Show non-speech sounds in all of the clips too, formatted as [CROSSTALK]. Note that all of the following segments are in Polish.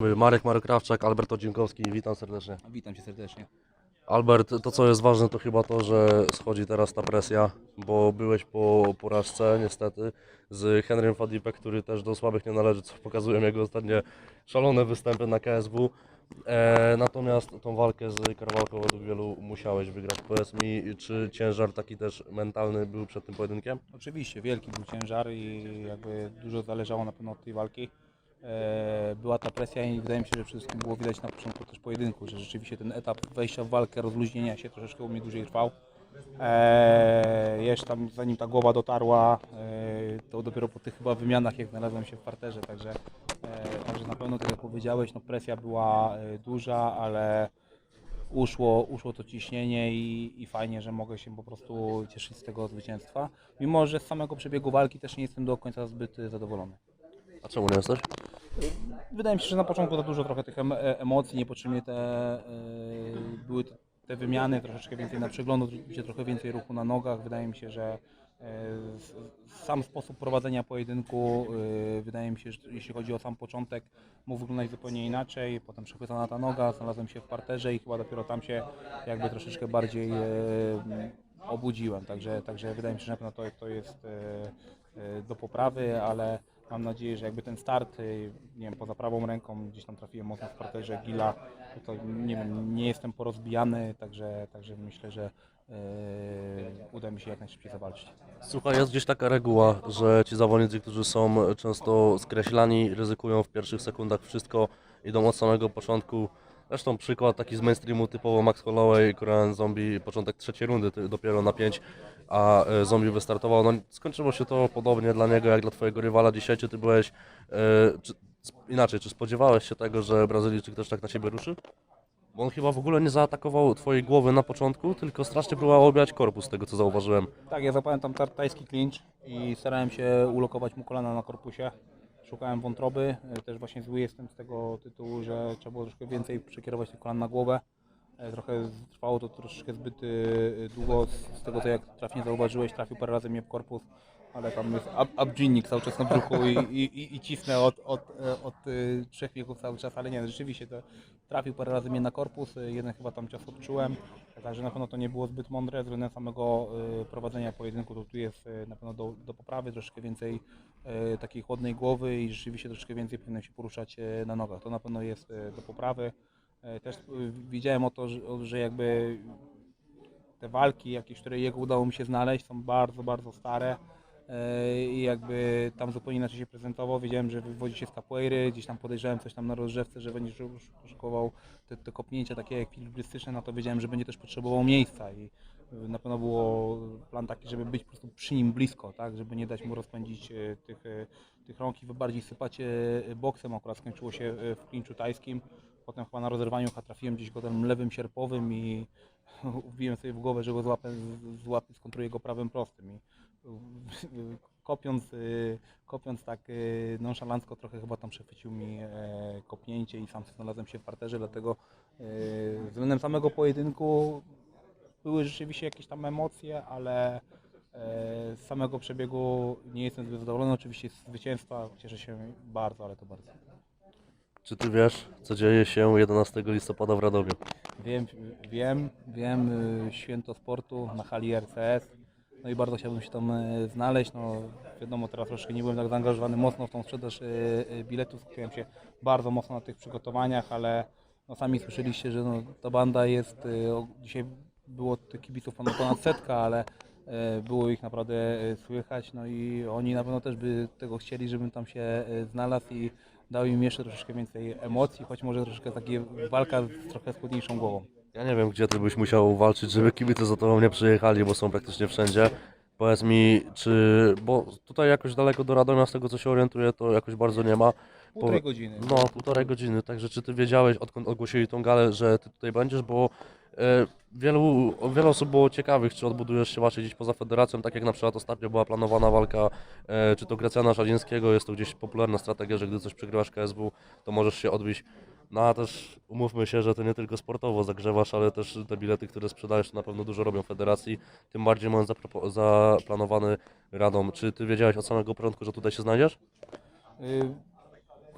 Marek Marek Krawczak, Albert Odzinkowski, witam serdecznie. Witam cię serdecznie. Albert, to co jest ważne to chyba to, że schodzi teraz ta presja, bo byłeś po porażce niestety z Henrym Fadipem, który też do słabych nie należy, co pokazują jego ostatnie szalone występy na KSW. E, natomiast tą walkę z Karwałką według wielu musiałeś wygrać. Powiedz mi, czy ciężar taki też mentalny był przed tym pojedynkiem? Oczywiście, wielki był ciężar i jakby dużo zależało na pewno od tej walki. E, Była ta presja i wydaje mi się, że przede wszystkim było widać na początku też pojedynku, że rzeczywiście ten etap wejścia w walkę, rozluźnienia się troszeczkę u mnie dłużej trwał. Eee, jeszcze tam zanim ta głowa dotarła, e, to dopiero po tych chyba wymianach jak znalazłem się w parterze, także, e, także na pewno tak jak powiedziałeś, no presja była e, duża, ale uszło, uszło to ciśnienie i, i fajnie, że mogę się po prostu cieszyć z tego zwycięstwa. Mimo, że z samego przebiegu walki też nie jestem do końca zbyt e, zadowolony. A czemu nie jesteś? Wydaje mi się, że na początku za dużo trochę tych e- emocji, niepotrzebnie te, e, były te- wymiany, troszeczkę więcej na przeglądu, trochę więcej ruchu na nogach. Wydaje mi się, że e, sam sposób prowadzenia pojedynku, wydaje mi się, że jeśli chodzi o sam początek, mógł wyglądać zupełnie inaczej. Potem przechwycona ta noga, znalazłem się w parterze i chyba dopiero tam się jakby troszeczkę bardziej obudziłem. Także, także wydaje mi się, że na pewno to, to jest do poprawy, ale mam nadzieję, że jakby ten start, e, nie wiem, poza prawą ręką gdzieś tam trafiłem mocno w parterze Gila, to nie wiem, nie jestem porozbijany, także, także myślę, że e, uda mi się jak najszybciej zawalczyć. Słuchaj, jest gdzieś taka reguła, że ci zawodnicy, którzy są często skreślani, ryzykują w pierwszych sekundach wszystko, idą od samego początku. Zresztą przykład taki z mainstreamu typowo Max Holloway, Korean Zombie, początek trzeciej rundy, dopiero na 5, a e, Zombie wystartował. No, skończyło się to podobnie dla niego jak dla twojego rywala dzisiaj. Czy ty byłeś, e, czy, inaczej, czy spodziewałeś się tego, że Brazylijczyk też tak na ciebie ruszy? Bo on chyba w ogóle nie zaatakował twojej głowy na początku, tylko strasznie próbował obijać korpus, z tego co zauważyłem. Tak, ja zapamiętam tar- tajski clinch i starałem się ulokować mu kolana na korpusie. Szukałem wątroby, e, też właśnie zły jestem z tego tytułu, że trzeba było troszkę więcej przekierować tych kolan na głowę. E, Trochę trwało to troszeczkę zbyt e, długo, z z tego co jak trafnie zauważyłeś, trafił parę razy mnie w korpus, ale tam jest ab- abdżinnik cały czas na brzuchu i, i, i, cisnę od, od, od trzech wieków cały czas, ale nie, rzeczywiście to trafił parę razy mnie na korpus, jeden chyba tam cios odczułem, także na pewno to nie było zbyt mądre względem samego prowadzenia pojedynku, to tu jest na pewno do, do poprawy, troszeczkę więcej takiej chłodnej głowy i rzeczywiście troszeczkę więcej powinien się poruszać e, na nogach, to na pewno jest e, do poprawy. E, Też e, widziałem o to, że, jakby te walki jakieś, które jego udało mi się znaleźć są bardzo, bardzo stare e, i jakby tam zupełnie inaczej się prezentował. Wiedziałem, że wywodzi się z capoeiry, gdzieś tam podejrzewałem coś tam na rozrzewce, że będzie poszukiwał te, te kopnięcia takie ekwilibrystyczne, no to wiedziałem, że będzie też potrzebował miejsca i e, na pewno było plan taki, żeby być po prostu przy nim blisko, tak, żeby nie dać mu rozpędzić e, tych, e, tych rąk i bardziej sypać e, boksem. Akurat skończyło się e, w klinczu tajskim. Potem chyba na rozerwaniu trafiłem gdzieś go tym lewym sierpowym i [LAUGHS] wbiłem sobie w głowę, że go złapę, złapę skontruję go prawym prostym. I [LAUGHS] kopiąc, y, kopiąc tak y, nonszalancko trochę chyba tam przechwycił mi e, kopnięcie i sam znalazłem się w parterze, dlatego y, względem samego pojedynku były rzeczywiście jakieś tam emocje, ale e, z samego przebiegu nie jestem zbyt zadowolony. Oczywiście z zwycięstwa cieszę się bardzo, ale to bardzo. Czy ty wiesz, co dzieje się 11 listopada w Radomiu? Wiem, wiem, wiem, y, święto sportu na hali RCS. No i bardzo chciałbym się tam y, znaleźć. No, wiadomo, teraz troszkę nie byłem tak zaangażowany mocno w tą sprzedaż y, y, biletów. Skupiłem się bardzo mocno na tych przygotowaniach, ale no, sami słyszeliście, że no, ta banda jest. Dzisiaj było tych kibiców ponad, setka, ale było ich naprawdę słychać. No i oni na pewno też by tego chcieli, żebym tam się znalazł i dał im jeszcze troszeczkę więcej emocji, choć może troszeczkę takie walka z trochę spódniejszą głową. Ja nie wiem, gdzie ty byś musiał walczyć, żeby kibice za tobą nie przyjechali, bo są praktycznie wszędzie. Powiedz mi, czy, bo tutaj jakoś daleko do Radomia, z tego co się orientuję, to jakoś bardzo nie ma. Półtorej godziny. No, półtorej godziny, także czy ty wiedziałeś, odkąd ogłosili tą galę, że ty tutaj będziesz, bo e, wielu, wiele osób było ciekawych, czy odbudujesz się właśnie gdzieś poza federacją, tak jak na przykład ostatnio była planowana walka, e, czy to Gracjana Szalińskiego, jest to gdzieś popularna strategia, że gdy coś przegrywasz KSW, to możesz się odbić. No a też umówmy się, że to nie tylko sportowo zagrzewasz, ale też te bilety, które sprzedajesz, to na pewno dużo robią federacji, tym bardziej mając zapropo- zaplanowany Radom. Czy ty wiedziałeś od samego początku, że tutaj się znajdziesz? Y,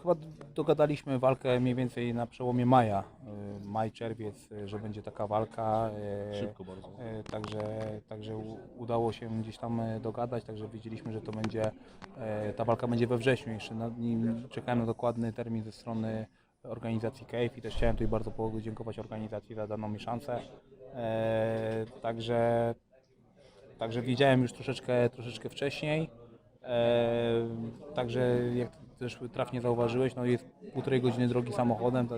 chyba dogadaliśmy walkę mniej więcej na przełomie maja, y, maj, czerwiec, y, że będzie taka walka. y, Szybko bardzo. y, Także, także u- udało się gdzieś tam y, dogadać, także wiedzieliśmy, że to będzie, y, ta walka będzie we wrześniu. Jeszcze nad nim czekałem na dokładny termin ze strony organizacji CAVE i też chciałem tutaj bardzo podziękować organizacji za daną mi szansę. E, Także, także wiedziałem już troszeczkę, troszeczkę wcześniej. E, także jak też trafnie zauważyłeś, no jest półtorej godziny drogi samochodem,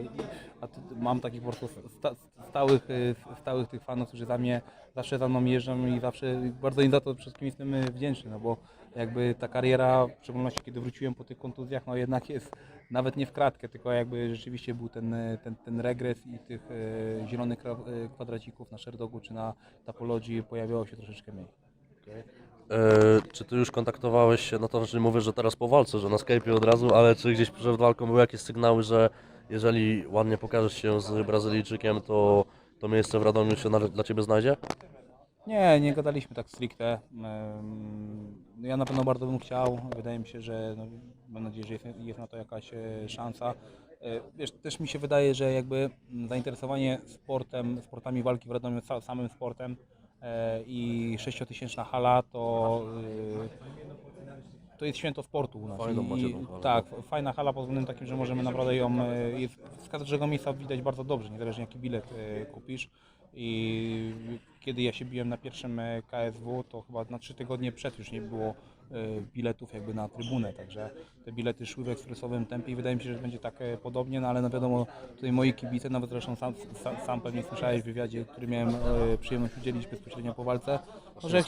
a mam takich po prostu sta, stałych, y, stałych tych fanów, którzy za mnie zawsze za mną jeżdżą i zawsze bardzo im za to wszystkim jestem y, wdzięczny, no bo jakby ta kariera, w szczególności kiedy wróciłem po tych kontuzjach, no jednak jest nawet nie w kratkę, tylko jakby rzeczywiście był ten, y, ten, ten regres i tych y, zielonych y, kwadracików na Sherdogu czy na Tapologii pojawiało się troszeczkę mniej. E, czy ty już kontaktowałeś się, no to znaczy mówię, że teraz po walce, że na Skype'ie od razu, ale czy gdzieś przed walką były jakieś sygnały, że jeżeli ładnie pokażesz się z Brazylijczykiem, to to miejsce w Radomiu się na, dla ciebie znajdzie? Nie, nie gadaliśmy tak stricte. No Ja na pewno bardzo bym chciał. Wydaje mi się, że no, mam nadzieję, że jest, jest na to jakaś e, szansa. E, Wiesz, też mi się wydaje, że jakby zainteresowanie sportem, sportami walki w Radomiu, sa- samym sportem e, i sześciotysięczna hala to, to jest święto sportu u nas. Fajną I-. Tak, fajna hala pod względem takim, że możemy naprawdę ją, jest, z każdego miejsca widać bardzo dobrze, niezależnie jaki bilet kupisz. I kiedy ja się biłem na pierwszym KSW, to chyba na trzy tygodnie przed już nie było biletów jakby na trybunę, także te bilety szły w ekspresowym tempie i wydaje mi się, że będzie tak podobnie, no ale no wiadomo, tutaj moi kibice, nawet zresztą sam, sam, sam pewnie słyszałeś w wywiadzie, który miałem e, przyjemność udzielić bezpośrednio po walce, no, że,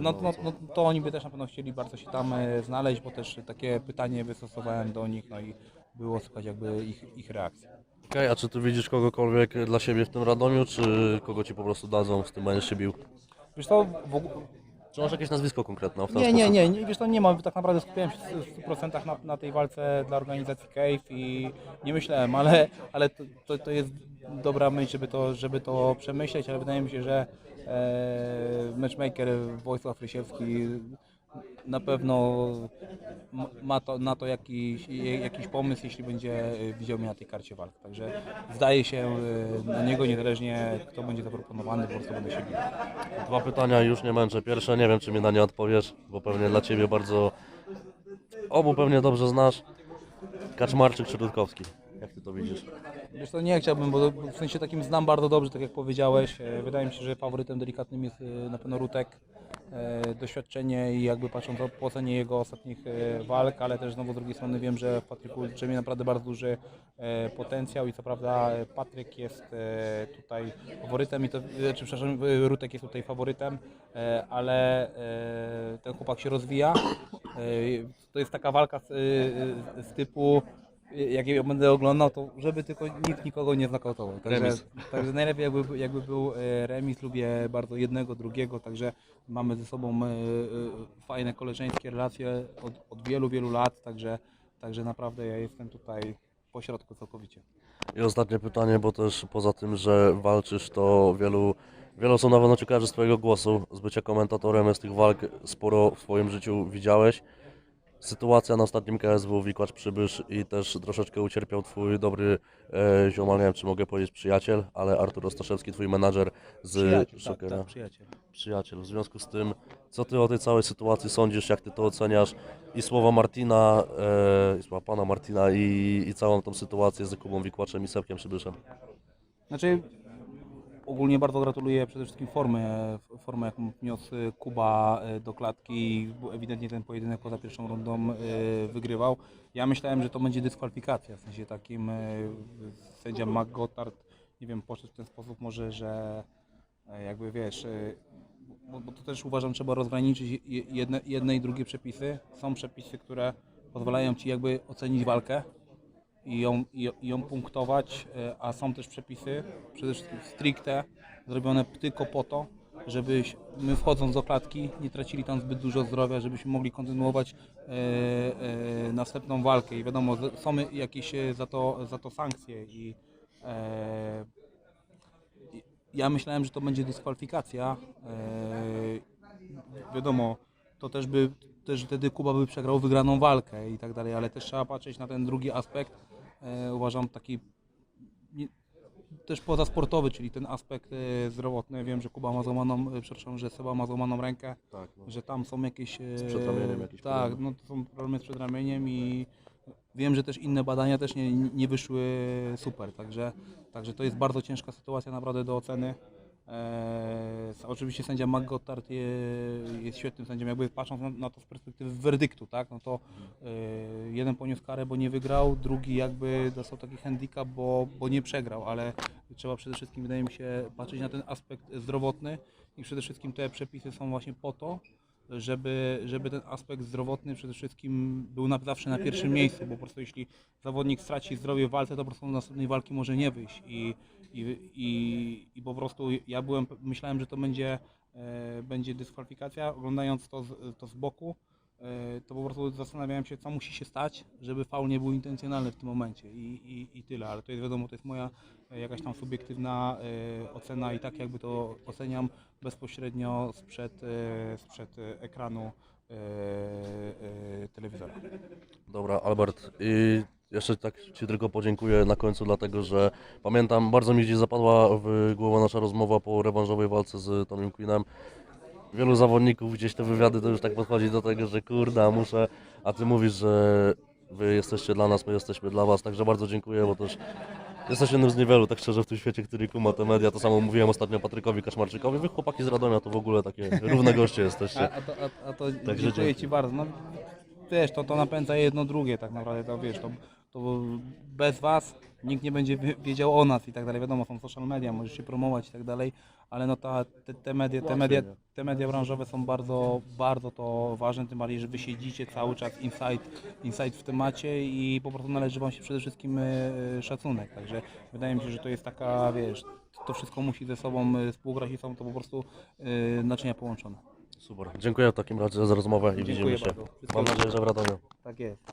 no, no, no, to oni by też na pewno chcieli bardzo się tam e, znaleźć, bo też takie pytanie wystosowałem do nich, no i było słychać jakby ich, ich reakcję. Okej, a czy ty widzisz kogokolwiek dla siebie w tym Radomiu, czy kogo ci po prostu dadzą, z tym będziesz się bił? Wiesz co, Czy masz jakieś nazwisko konkretne w ten Nie, nie, sposób? nie, nie, wiesz, to nie mam, tak naprawdę skupiałem się w 100% na, na tej walce dla organizacji Cave i nie myślałem, ale, ale to, to, to jest dobra myśl, żeby to, żeby to przemyśleć, ale wydaje mi się, że e, matchmaker Wojsław Rysiewski na pewno ma to, na to jakiś, jakiś pomysł, jeśli będzie e, widział mnie na tej karcie walk. Także zdaje się e, na niego, niezależnie kto będzie zaproponowany, po prostu będę się bił. Dwa pytania już nie męczę. Pierwsze, nie wiem czy mi na nie odpowiesz, bo pewnie dla ciebie bardzo... Obu pewnie dobrze znasz. Kaczmarczyk czy Rutkowski? Jak ty to widzisz? Wiesz co, nie chciałbym, bo w sensie takim znam bardzo dobrze, tak jak powiedziałeś. E, Wydaje mi się, że faworytem delikatnym jest e, na pewno Rutek. E, Doświadczenie i jakby patrząc po ocenie jego ostatnich e, walk, ale też znowu z drugiej strony wiem, że w Patryku drzemie naprawdę bardzo duży e, potencjał i co prawda Patryk jest tutaj faworytem, i to, czy przepraszam, Rutek jest tutaj faworytem, ale ten chłopak się rozwija. To jest taka walka z, z typu jak ją będę oglądał, to żeby tylko nikt nikogo nie znokautował. Także, także najlepiej jakby, jakby był remis, lubię bardzo jednego, drugiego, także mamy ze sobą e, e, fajne koleżeńskie relacje od, od wielu, wielu lat, także, także naprawdę ja jestem tutaj po środku całkowicie. I ostatnie pytanie, bo też poza tym, że walczysz, to wielu, wielu osób na pewno kojarzy z Twojego głosu, z bycia komentatorem, z tych walk sporo w swoim życiu widziałeś. Sytuacja na ostatnim KSW, Wikłacz Przybysz i też troszeczkę ucierpiał Twój dobry e, ziomal, nie wiem czy mogę powiedzieć przyjaciel, ale Artur Ostaszewski, Twój menadżer z Przyjaciel, tak, Szokera. tak, przyjaciel. Przyjaciel, w związku z tym, co Ty o tej całej sytuacji sądzisz, jak Ty to oceniasz i słowa Martina, e, i słowa Pana Martina i, i całą tą sytuację z Kubą Wikłaczem i Sepkiem Przybyszem? Znaczy, ogólnie bardzo gratuluję przede wszystkim formy, formę jaką wniósł Kuba e, do klatki. Ewidentnie ten pojedynek poza pierwszą rundą e, wygrywał. Ja myślałem, że to będzie dyskwalifikacja, w sensie takim e, sędzia McGottard, nie wiem, poszedł w ten sposób może, że jakby wiesz, bo, bo to też uważam trzeba rozgraniczyć je- jedne, jedne i drugie przepisy. Są przepisy, które pozwalają Ci jakby ocenić walkę, i ją, i, ją punktować, e, a są też przepisy, przede wszystkim stricte, zrobione tylko po to, żebyś my wchodząc do klatki nie tracili tam zbyt dużo zdrowia, żebyśmy mogli kontynuować e, e, następną walkę i wiadomo, są jakieś e, za to, za to sankcje i e, ja myślałem, że to będzie dyskwalifikacja. E, wiadomo, to też by też wtedy Kuba by przegrał wygraną walkę i tak dalej, ale też trzeba patrzeć na ten drugi aspekt. E, uważam taki nie, też pozasportowy, czyli ten aspekt e, zdrowotny. Wiem, że Kuba ma złamaną, e, przepraszam, że Seba ma złamaną rękę, Tak, no. że tam są jakieś... e, Z przedramieniem jakieś Tak, problemy. no to są problemy z przedramieniem i wiem, że też inne badania też nie, nie wyszły super, także, także to jest bardzo ciężka sytuacja naprawdę do oceny. Eee, oczywiście sędzia McGottard je, jest świetnym sędzią, jakby patrząc na, na to z perspektywy werdyktu, tak, no to e, jeden poniósł karę, bo nie wygrał, drugi jakby dostał taki handicap, bo, bo nie przegrał, ale trzeba przede wszystkim, wydaje mi się, patrzeć na ten aspekt zdrowotny i przede wszystkim te przepisy są właśnie po to, żeby, żeby ten aspekt zdrowotny przede wszystkim był na, zawsze na pierwszym miejscu, bo po prostu jeśli zawodnik straci zdrowie w walce, to po prostu do następnej walki może nie wyjść i, i, i, i po prostu ja byłem, myślałem, że to będzie, e, będzie dyskwalifikacja, oglądając to z, to z boku, e, to po prostu zastanawiałem się, co musi się stać, żeby faul nie był intencjonalny w tym momencie i, i, i tyle, ale to jest wiadomo, to jest moja e, jakaś tam subiektywna e, ocena i tak jakby to oceniam bezpośrednio sprzed, e, sprzed ekranu e, e, telewizora. Dobra, Albert, i jeszcze tak Ci tylko podziękuję na końcu, dlatego że pamiętam, bardzo mi gdzieś zapadła w głowę nasza rozmowa po rewanżowej walce z Tomim Queenem. Wielu zawodników gdzieś te wywiady to już tak podchodzi do tego, że kurda, muszę, a Ty mówisz, że Wy jesteście dla nas, my jesteśmy dla Was, także bardzo dziękuję, bo też jesteś jednym z niewielu, tak szczerze, w tym świecie, który kuma te media. To samo mówiłem ostatnio Patrykowi Kaczmarczykowi. Wy chłopaki z Radomia to w ogóle takie równe goście A, jesteście. a to, a, a to dziękuję dzięki. Ci bardzo. No, wiesz, to, to napędza jedno drugie tak naprawdę, to wiesz, to, to bez Was nikt nie będzie wie- wiedział o nas i tak dalej. Wiadomo, są social media, możesz się promować i tak dalej, ale no ta, te, te, media, te, media, te media branżowe są bardzo, bardzo to ważne, tym bardziej, że Wy siedzicie cały czas insight, insight w temacie i po prostu należy Wam się przede wszystkim e, szacunek, także wydaje mi się, że to jest taka, wiesz, to wszystko musi ze sobą e, współgrać i są to po prostu e, naczynia połączone. Super. Dziękuję w takim razie za rozmowę i Dziękuję widzimy się. bardzo. Mam nadzieję, że w Radomiu. Tak jest.